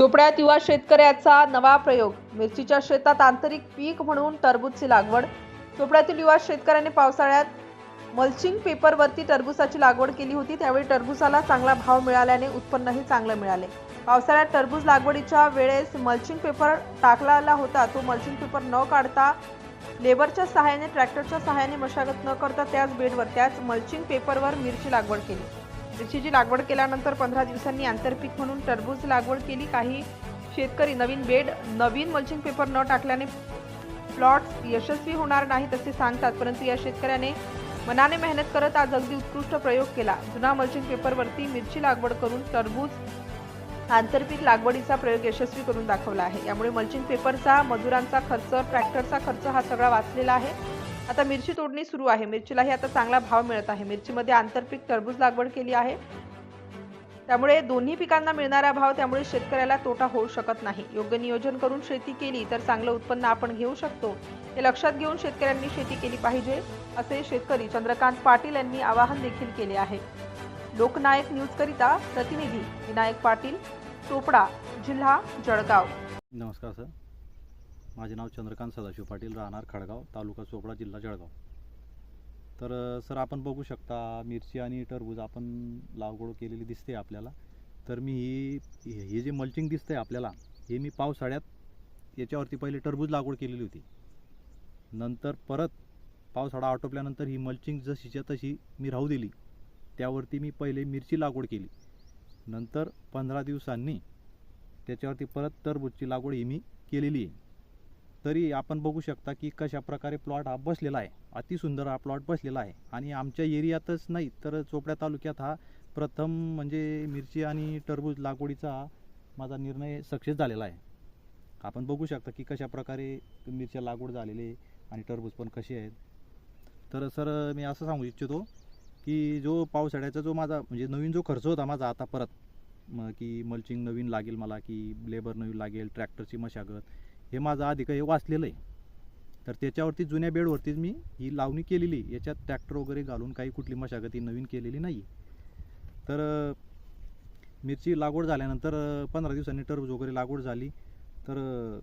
चोपड्यात युवा शेतकऱ्याचा नवा प्रयोग. मिरचीच्या शेतात आंतरिक पीक म्हणून टरबूजची लागवड. चोपड्यातील युवा शेतकऱ्याने पावसाळ्यात मल्चिंग पेपरवरती टरबूजाची लागवड केली होती. त्यावेळी टरबूजाला चांगला भाव मिळाल्याने उत्पन्नही चांगलं मिळाले. पावसाळ्यात टरबूज लागवडीच्या वेळेस मल्चिंग पेपर टाकलेला होता. तो मल्चिंग पेपर न काढता लेबरच्या सहाय्याने ट्रॅक्टरच्या सहाय्याने मशागत न करता त्याच बेडवर त्याच मल्चिंग पेपरवर मिरची लागवड केली. मिरचीची लागवड केल्यानंतर पंधरा दिवसांनी आंतरपीक म्हणून टरबूज लागवड केली. काही शेतकरी नवीन बेड नवीन मल्चिंग पेपर न टाकल्याने प्लॉट यशस्वी होणार नाही तसे सांगतात. परंतु या शेतकऱ्याने मनाने मेहनत करत आज अगदी उत्कृष्ट प्रयोग केला. जुना मल्चिंग पेपरवरती मिरची लागवड करून टरबूज आंतरपीक लागवडीचा प्रयोग यशस्वी करून दाखवला आहे. यामुळे मल्चिंग पेपरचा मजुरांचा खर्च ट्रॅक्टरचा खर्च हा सगळा वाचलेला आहे. आता मिरची तोडणी सुरू आहे. मिरचीलाही आता चांगला भाव मिळत आहे. मिरचीमध्ये आंतरपीक टरबूज लागवड केली आहे. त्यामुळे दोन्ही पिकांना मिळणारा भाव त्यामुळे शेतकऱ्याला तोटा होऊ शकत नाही. योग्य नियोजन करून शेती केली तर चांगलं उत्पन्न आपण घेऊ शकतो. हे लक्षात घेऊन शेतकऱ्यांनी शेती केली पाहिजे असे शेतकरी चंद्रकांत पाटील यांनी आवाहन देखील केले आहे. लोकनायक न्यूज करिता प्रतिनिधी विनायक पाटील चोपडा जिल्हा जळगाव. नमस्कार सर. माझे नाव चंद्रकांत सदाशिव पाटील राहणार खडगाव तालुका चोपडा जिल्हा जळगाव. तर सर आपण बघू शकता मिरची आणि टरबूज आपण लागवड केलेली दिसते आपल्याला. तर मी ही हे हे जे मल्चिंग दिसतंय आपल्याला हे मी पावसाळ्यात याच्यावरती पहिले टरबूज लागवड केलेली होती. नंतर परत पावसाळा आटोपल्यानंतर ही मल्चिंग जशीच्या तशी मी राहू दिली. त्यावरती मी पहिले मिरची लागवड केली. नंतर पंधरा दिवसांनी त्याच्यावरती परत टरबूजची लागवड ही मी केलेली आहे. तरी आपण बघू शकता की कशा प्रकारे प्लॉट हा बसलेला आहे. अतिसुंदर हा प्लॉट बसलेला आहे. आणि आमच्या एरियातच नाही तर चोपड्या तालुक्यात हा प्रथम म्हणजे मिरची आणि टरबूज लागवडीचा माझा निर्णय सक्सेस झालेला आहे. आपण बघू शकता की कशा प्रकारे मिरच्या लागवड झालेली आहे आणि टरबूज पण कसे आहेत. तर सर मी असं सांगू इच्छितो की जो पावसाळ्याचा जो माझा म्हणजे नवीन जो खर्च होता माझा आता परत की मल्चिंग नवीन लागेल मला की लेबर नवीन लागेल ट्रॅक्टरची मशागत हे माझं आधी काही वाचलेलं आहे. तर त्याच्यावरती जुन्या बेडवरतीच मी ही लावणी केलेली याच्यात ट्रॅक्टर वगैरे घालून काही कुठली मशागती नवीन केलेली नाही तर मिरची लागवड झाल्यानंतर पंधरा दिवसांनी टरबूज वगैरे लागवड झाली. तर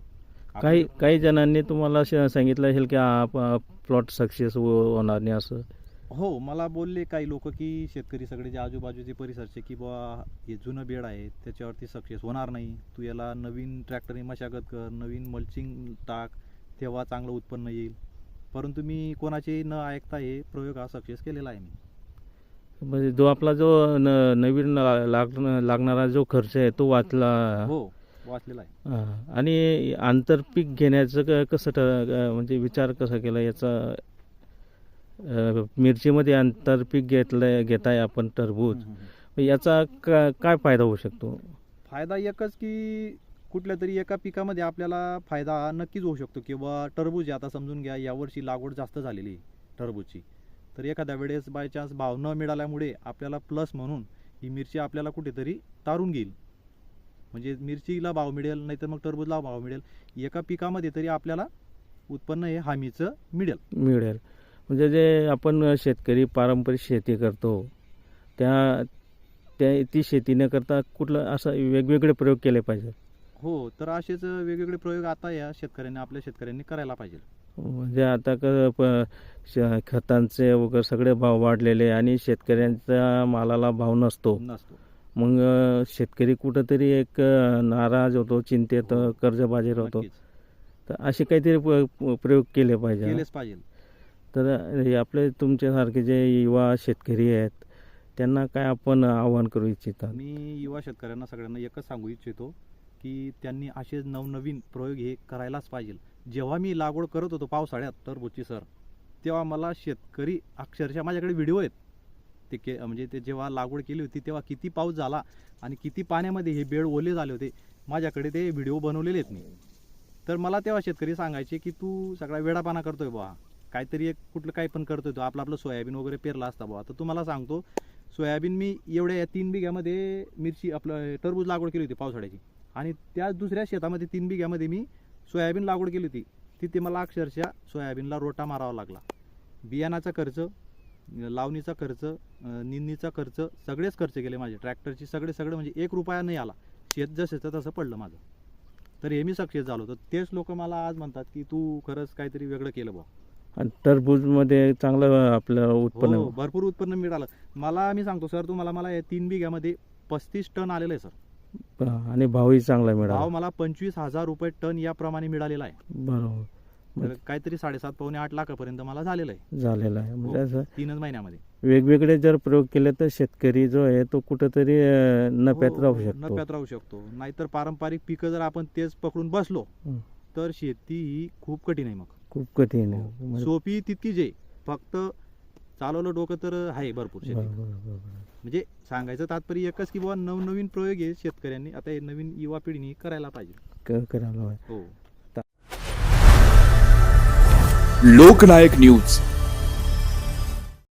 काही काही जणांनी तुम्हाला श- सांगितलं असेल की प्लॉट सक्सेस होणार नाही असं. हो मला बोलले काही लोक की शेतकरी सगळे जे आजूबाजूचे परिसरचे की बुवा हे जुनं बेड आहे त्याच्यावरती सक्सेस होणार नाही. तू याला नवीन ट्रॅक्टरने मशागत कर नवीन मल्चिंग टाक तेव्हा चांगलं उत्पन्न येईल. परंतु मी कोणाचे न ऐकता हे प्रयोग हा सक्सेस केलेला आहे मी. म्हणजे जो आपला जो न- नवीन लाग लागणारा जो खर्च आहे तो वाचला. हो वाचलेला आहे. आणि आंतरपीक घेण्याचं कसं म्हणजे विचार कसा केला याचा अं, मिरचीमध्ये आंतरपीक घेतलं घेताय आपण टरबूज. मग याचा का काय फायदा होऊ शकतो? फायदा एकच की कुठल्या तरी एका पिकामध्ये आपल्याला फायदा हा नक्कीच होऊ शकतो. किंवा टरबूज आहे, आता समजून घ्या यावर्षी लागवड जास्त झालेली आहे टरबूजची. तर एखाद्या वेळेस बाय चान्स भाव न मिळाल्यामुळे आपल्याला प्लस म्हणून ही मिरची आपल्याला कुठेतरी तारून घेईल. म्हणजे मिरचीला भाव मिळेल नाहीतर मग टरबूजला भाव मिळेल. एका पिकामध्ये तरी आपल्याला उत्पन्न हे हमीचं मिळेल. मिळेल. म्हणजे जे आपण शेतकरी पारंपरिक शेती करतो त्या त्या ती शेती न करता कुठलं असं वेगवेगळे प्रयोग केले पाहिजे हो तर असेच वेगवेगळे प्रयोग आता या शेतकऱ्यांनी आपल्या शेतकऱ्यांनी करायला पाहिजे म्हणजे आता क प- श- खतांचे वगैरे सगळे भाव वाढलेले आणि शेतकऱ्यांच्या मालाला भाव नसतो. नसतो. मग अ, शेतकरी कुठंतरी एक अ, नाराज होतो चिंतेत हो. कर्जबाजारी होतो. नक्कीच. तर असे काहीतरी प- प- प्रयोग केले पाहिजे केलेच पाहिजे तर हे आपले तुमच्यासारखे जे युवा शेतकरी आहेत त्यांना काय आपण आवाहन करू इच्छिता? मी युवा शेतकऱ्यांना सगळ्यांना एकच सांगू इच्छितो की त्यांनी असे नवनवीन प्रयोग हे करायलाच पाहिजे. जेव्हा मी लागवड करत होतो पावसाळ्यात टरबूजची सर तेव्हा मला शेतकरी अक्षरशः माझ्याकडे व्हिडिओ आहेत. ते के म्हणजे ते जेव्हा लागवड केली होती तेव्हा किती पाऊस झाला आणि किती पाण्यामध्ये हे बेड ओले झाले होते माझ्याकडे ते व्हिडिओ बनवलेले आहेत मी. तर मला तेव्हा शेतकरी सांगायचे की तू सगळा वेडापाना करतोय बुवा. काहीतरी एक कुठलं काही पण करतोय तो. आपलं आपलं सोयाबीन वगैरे पेरला असता बुवा. तर तुम्हाला सांगतो सोयाबीन मी एवढ्या या तीन बिघ्यामध्ये मिरची आपलं टरबूज लागवड केली होती पावसाळ्याची. आणि त्याच दुसऱ्या शेतामध्ये तीन बिघ्यामध्ये मी सोयाबीन लागवड केली होती. तिथे मला अक्षरशः सोयाबीनला रोटा मारावा लागला. बियाणाचा खर्च लावणीचा खर्च निंदीचा निंदणीचा खर्च सगळेच खर्च केले माझे. ट्रॅक्टरची सगळे सगळे म्हणजे एक रुपया नाही आला. शेत जसंचं तसं पडलं माझं. तर हे मी सक्सेस झालो. तर तेच लोक मला आज म्हणतात की तू खरंच काहीतरी वेगळं केलं बा आणि टरबूजमध्ये चांगलं आपलं उत्पन्न. हो भरपूर उत्पन्न मिळालं. मला मी सांगतो सर तुम्हाला मला या तीन बिघ्यामध्ये पस्तीस टन आलेलं आहे सर. आणि भावही चांगला भाव मिळाला. मला पंचवीस हजार रुपये टन याप्रमाणे मिळालेला आहे. बरोबर. तर काहीतरी साडेसात पावणे आठ लाखापर्यंत मला झालेलं आहे. झालेला आहे. म्हणजे असं तीनच महिन्यामध्ये. वेगवेगळे जर प्रयोग केले तर शेतकरी जो आहे तो कुठंतरी अं, नफ्यात हो, राहू हो, शकतो. नफ्यात राहू शकतो. नाहीतर पारंपरिक पिकं जर आपण तेच पकडून बसलो हं. तर शेती ही खूप कठीण आहे मग. खूप कठीण आहे. हो. म्हणजे- सोपी तितकीच आहे. फक्त चालवलं डोकं तर आहे भरपूर शेती. म्हणजे सांगायचं तात्पर्य एकच की बाबा नवनवीन प्रयोग आहे शेतकऱ्यांनी. आता हे नवीन युवा पिढीने करायला पाहिजे. करायला. हो. लोकनायक न्यूज.